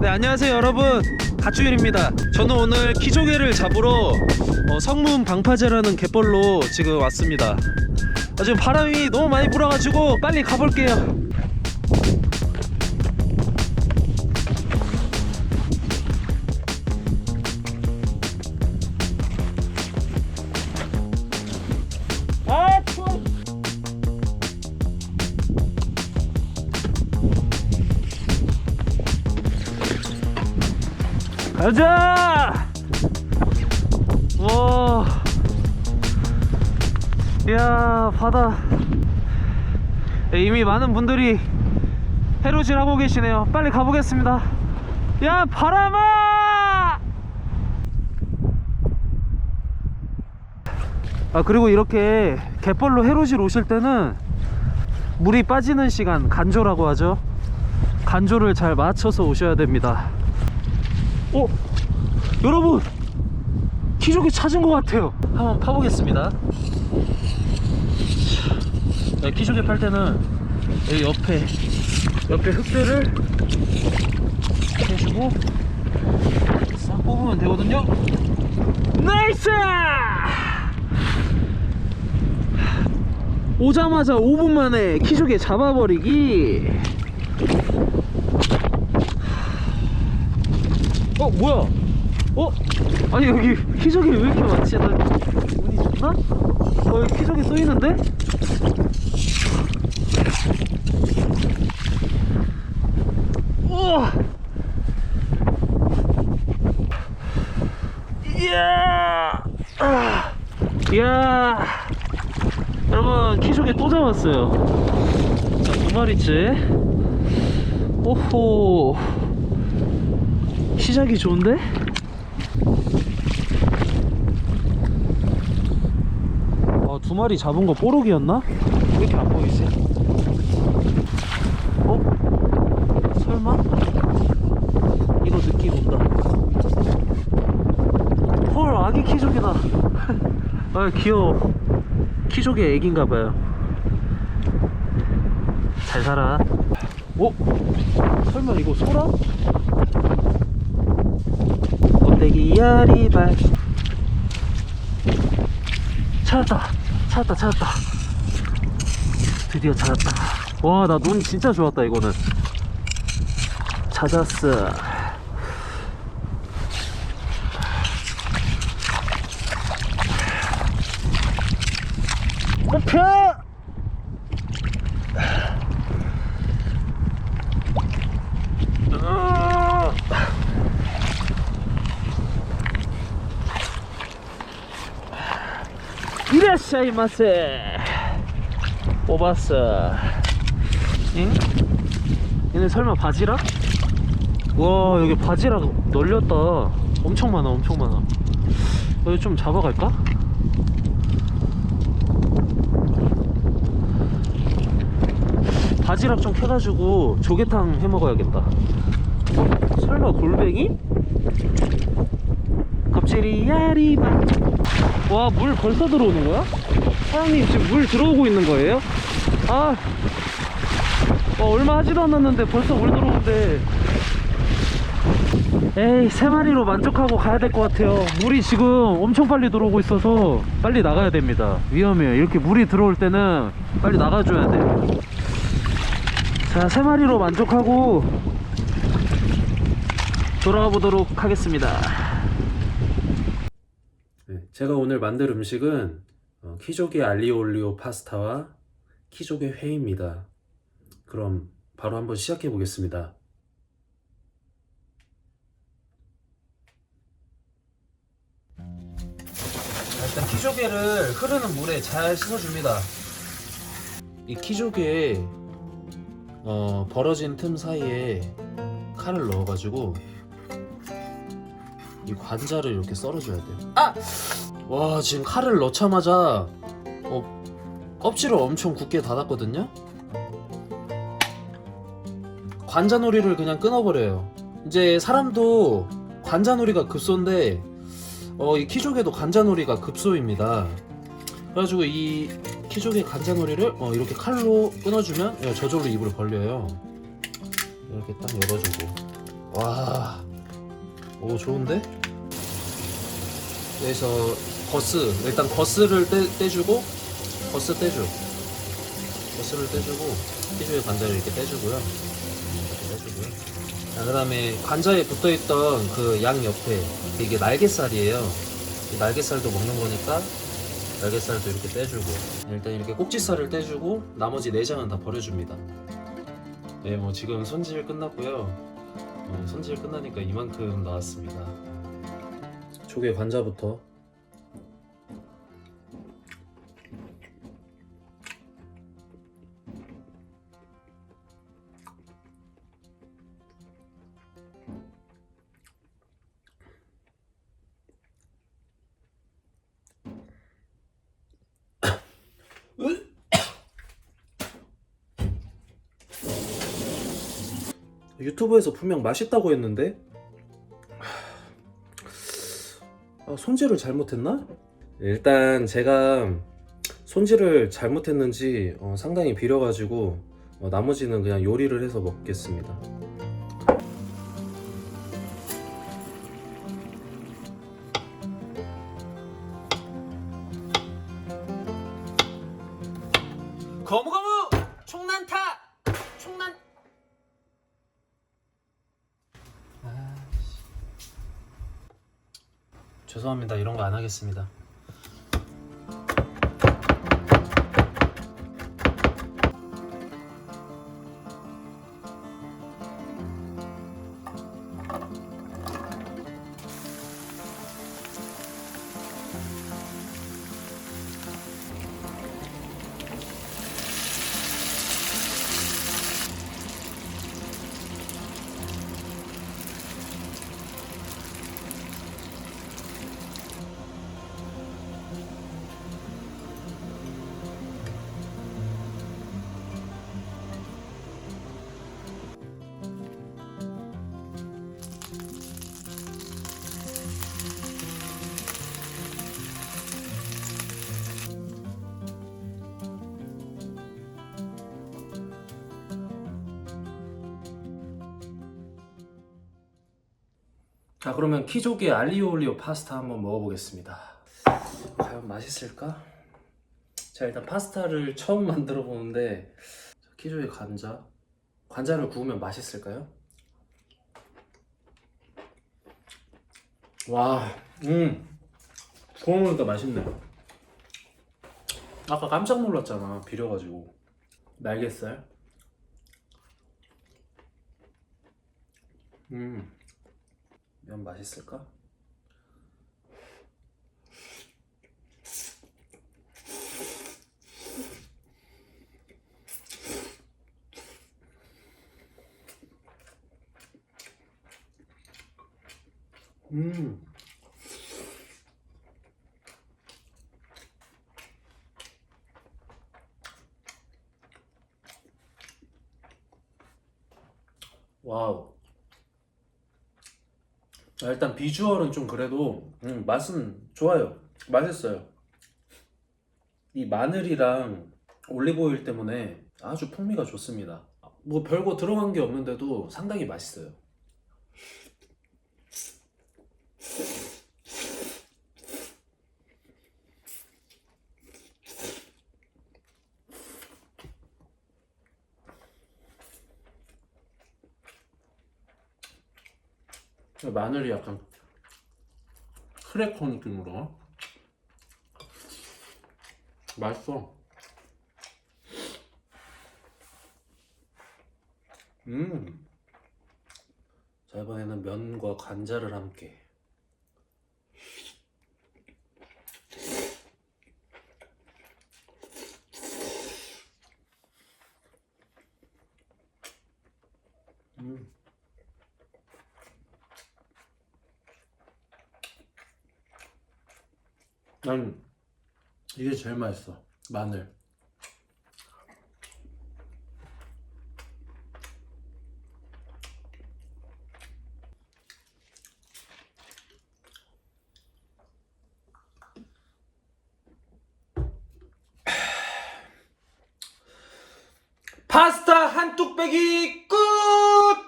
네 안녕하세요 여러분. 가추일입니다. 저는 오늘 키조개를 잡으러 어, 성문 방파제라는 갯벌로 지금 왔습니다. 아, 지금 바람이 너무 많이 불어가지고 빨리 가볼게요 가자! 와, 이야 바다. 예, 이미 많은 분들이 해루질 하고 계시네요. 빨리 가보겠습니다. 야 바람아! 아 그리고 이렇게 갯벌로 해루질 오실 때는 물이 빠지는 시간 간조라고 하죠. 간조를 잘 맞춰서 오셔야 됩니다. 어? 여러분! 키조개 찾은 것 같아요. 한번 파보겠습니다. 자, 키조개 팔 때는 여기 옆에 옆에 흙들을 해주고 싹 뽑으면 되거든요. 나이스! 오자마자 5분 만에 키조개 잡아버리기. 어 뭐야? 어? 아니 여기 키조개 왜 이렇게 많지? 나 운이 좋나? 어 여기 써 있는데? 우와! 이야! 아! 이야! 여러분 키조개 또 잡았어요. 자, 두 마리째. 오호. 시작이 좋은데? 아, 두 마리 잡은 거 뽀록이었나? 왜 이렇게 안 보이지? 어? 설마? 이거 느낌 온다. 헐, 아기 키조개다. 아, 귀여워. 키조개 애기인가봐요. 잘 살아. 어? 설마 이거 소라? 껍데기 야리발. 찾았다. 찾았다 찾았다. 드디어 찾았다. 와 나 눈 진짜 좋았다 이거는. 찾았어. 목표 이라샤이 마세 뽑았어 응? 얘네 설마 바지락? 와 여기 바지락 널렸다 엄청 많아 엄청 많아 여기 좀 잡아갈까? 바지락 좀 캐가지고 조개탕 해먹어야겠다 어? 설마 골뱅이? 껍질이 야리바 와물 벌써 들어오는 거야? 사장님 지금 물 들어오고 있는 거예요? 아. 어, 얼마 하지도 않았는데 벌써 물 들어오는데. 에이 세 마리로 만족하고 가야 될 것 같아요. 물이 지금 엄청 빨리 들어오고 있어서 빨리 나가야 됩니다. 위험해요. 이렇게 물이 들어올 때는 빨리 나가줘야 돼요. 자세 마리로 만족하고 돌아가 보도록 하겠습니다. 네, 제가 오늘 만들 음식은 어, 키조개 알리오 올리오 파스타와 키조개 회입니다. 그럼 바로 한번 시작해 보겠습니다. 일단 키조개를 흐르는 물에 잘 씻어줍니다. 이 키조개에 어, 벌어진 틈 사이에 칼을 넣어가지고 이 관자를 이렇게 썰어줘야 돼요. 아! 와 지금 칼을 넣자마자 어, 껍질을 엄청 굳게 닫았거든요. 관자놀이를 그냥 끊어버려요. 이제 사람도 관자놀이가 급소인데 어, 이 키조개도 관자놀이가 급소입니다. 그래가지고 이 키조개 관자놀이를 어, 이렇게 칼로 끊어주면 예, 저절로 입을 벌려요. 이렇게 딱 열어주고 와, 오 좋은데? 여기서 거스 일단 거스를 떼, 떼주고 거스 떼줘. 거스를 떼주고 피조의 관자를 이렇게 떼주고요. 떼주고요. 자, 그 다음에 관자에 붙어있던 그 양 옆에 이게 날개살이에요. 이 날개살도 먹는 거니까 날개살도 이렇게 떼주고 일단 이렇게 꼭지살을 떼주고 나머지 내장은 다 버려줍니다. 네, 뭐 지금 손질 끝났고요. 어, 손질 끝나니까 이만큼 나왔습니다. 조개 관자부터 유튜브에서 분명 맛있다고 했는데 아, 손질을 잘못했나? 일단 제가 손질을 잘못했는지 어, 상당히 비려가지고 어, 나머지는 그냥 요리를 해서 먹겠습니다. 죄송합니다. 이런 거 안 하겠습니다. 자 그러면 키조개 알리오 올리오 파스타 한번 먹어보겠습니다. 과연 맛있을까? 자 일단 파스타를 처음 만들어 보는데 키조개 관자 관자를 구우면 맛있을까요? 와, 음 구워 먹으니까 맛있네. 아까 깜짝 놀랐잖아 비려가지고 날개살. 음. 면 맛있을까? 음. 와우. 아, 일단 비주얼은 좀 그래도 음, 맛은 좋아요. 맛있어요. 이 마늘이랑 올리브오일 때문에 아주 풍미가 좋습니다. 뭐 별거 들어간 게 없는데도 상당히 맛있어요. 마늘이 약간 크래커 느낌으로 맛있어. 음. 자 이번에는 면과 관자를 함께. 난 이게 제일 맛있어. 마늘. 파스타 한 뚝배기